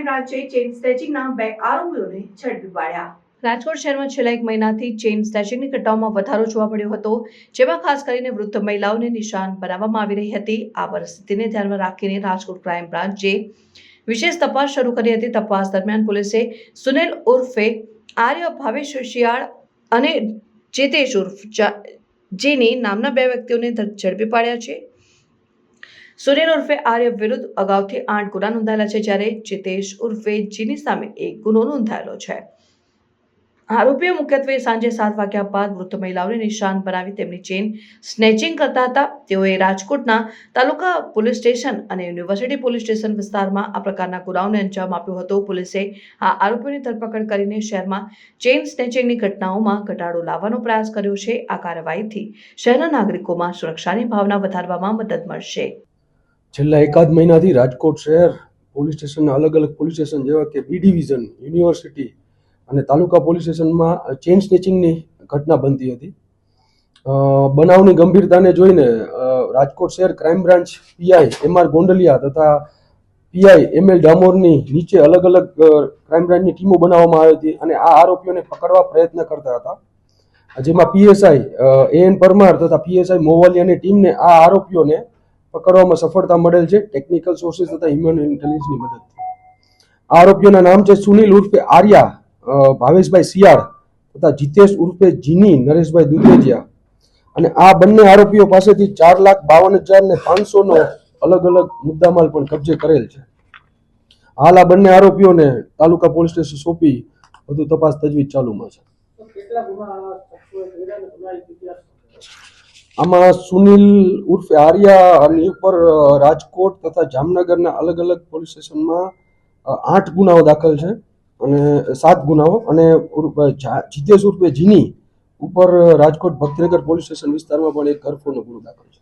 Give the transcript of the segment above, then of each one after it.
Crime બ્રાન્ચે chain સ્નેચિંગના બે આરોપીઓને ઝડપી પાડ્યા. રાજકોટ શહેરમાં છેલ્લા એક મહિનાથી ચેઇન સ્નેચિંગની ઘટનાઓમાં વધારો જોવા મળ્યો હતો, જેમાં ખાસ કરીને વૃદ્ધ મહિલાઓને નિશાન બનાવવામાં આવી રહી હતી. આ પરિસ્થિતિને ધ્યાનમાં રાખીને રાજકોટ ક્રાઇમ બ્રાન્ચે વિશેષ તપાસ શરૂ કરી હતી. તપાસ દરમિયાન પોલીસે સુનિલ ઉર્ફે, આર્ય, ભાવેશ શિયાળ અને ચેતેશ ઉર્ફ જેની નામના બે વ્યક્તિઓને ઝડપી પાડ્યા છે. સુનિલ ઉર્ફે આર્ય વિરુદ્ધ અગાઉથી આઠ ગુના નોંધાયેલા છે જ્યારે જીતેશ ઉર્ફે જીની સામે એક ગુનો નોંધાયેલો છે. આરોપીઓ મુખ્યત્વે સાંજે સાત વાગ્યા બાદ વૃદ્ધ મહિલાઓને નિશાન બનાવી તેમની ચેન સ્નેચિંગ કરતા હતા. તેઓએ રાજકોટના તાલુકા પોલીસ સ્ટેશન અને યુનિવર્સિટી પોલીસ સ્ટેશન વિસ્તારમાં આ પ્રકારના ગુનાઓને અંજામ આપ્યો હતો. પોલીસે આ આરોપીઓની ધરપકડ કરીને શહેરમાં ચેઇન સ્નેચિંગની ઘટનાઓમાં ઘટાડો લાવવાનો પ્રયાસ કર્યો છે. આ કાર્યવાહીથી શહેરના નાગરિકોમાં સુરક્ષાની ભાવના વધારવામાં મદદ મળશે. છેલ્લા એકાદ મહિનાથી રાજકોટ શહેર, પોલીસ સ્ટેશનના અલગ અલગ પોલીસ સ્ટેશન જેવા કે બી ડિવિઝન યુનિવર્સિટી અને તાલુકા પોલીસ સ્ટેશનમાં ચેન સ્નેચિંગની ઘટના બનતી હતી. બનાવની ગંભીરતાને જોઈને રાજકોટ શહેર crime branch PI M R Gondaliya તથા પીઆઈ એમ એલ ડામોરની નીચે અલગ અલગ ક્રાઇમ બ્રાન્ચની ટીમો બનાવવામાં આવી હતી અને આ આરોપીઓને પકડવા પ્રયત્ન કરતા હતા. જેમાં પીએસઆઈ એ એન પરમાર તથા પીએસઆઈ મોવાલિયાની ટીમને આ આરોપીઓને પકડવામાં સફળતા મળેલ છે. ટેકનિકલ સોર્સિસ તથા હ્યુમન ઇન્ટેલિજન્સની મદદથી. આરોપીઓના નામ છે સુનિલ ઉર્ફે આર્યા ભાવેશભાઈ શિયાળ તથા જીતેશ ઉર્ફે જીની, નરેશભાઈ દુધેજિયા. અને આ બંને આરોપીઓ પાસેથી ચાર લાખ બાવન હજાર ને પાંચસોનો અલગ અલગ મુદ્દામાલ પણ કબજે કરેલ છે. હાલ આ બંને આરોપીઓને તાલુકા પોલીસ સ્ટેશન સોંપી વધુ તપાસ તજવીજ ચાલુમાં છે. આમાં સુનિલ ઉર્ફે આર્યાની ઉપર રાજકોટ તથા જામનગરના અલગ અલગ પોલીસ સ્ટેશનમાં આઠ ગુનાઓ દાખલ છે અને સાત ગુનાઓ અને જીતેશ ઉર્ફે જીની ઉપર રાજકોટ ભક્તિનગર પોલીસ સ્ટેશન વિસ્તારમાં પણ એક ઘરફોડનો ગુનો દાખલ છે.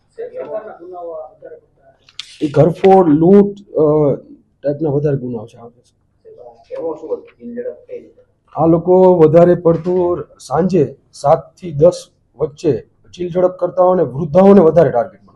એ ઘરફોડ, લૂંટ ટાઈપના વધારે ગુનાઓ છે આ લોકો વધારે પડતું સાંજે સાતથી દસ વચ્ચે ચીલ ઝડપ કરતા અને વૃદ્ધાઓને વધારે ટાર્ગેટ